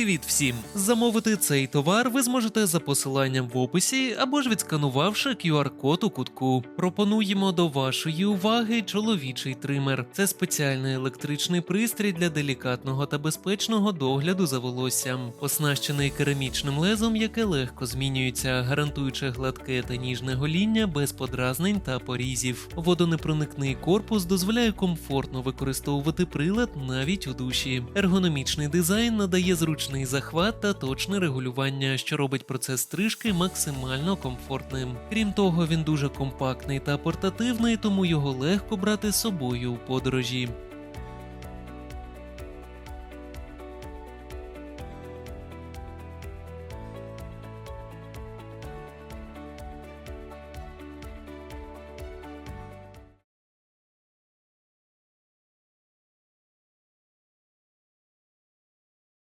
Привіт всім! Замовити цей товар ви зможете за посиланням в описі або ж відсканувавши QR-код у кутку. Пропонуємо до вашої уваги чоловічий тример. Це спеціальний електричний пристрій для делікатного та безпечного догляду за волоссям, оснащений керамічним лезом, яке легко змінюється, гарантуючи гладке та ніжне гоління без подразнень та порізів. Водонепроникний корпус дозволяє комфортно використовувати прилад навіть у душі. Ергономічний дизайн надає зручний захват та точне регулювання, що робить процес стрижки максимально комфортним. Крім того, він дуже компактний та портативний, тому його легко брати з собою у подорожі.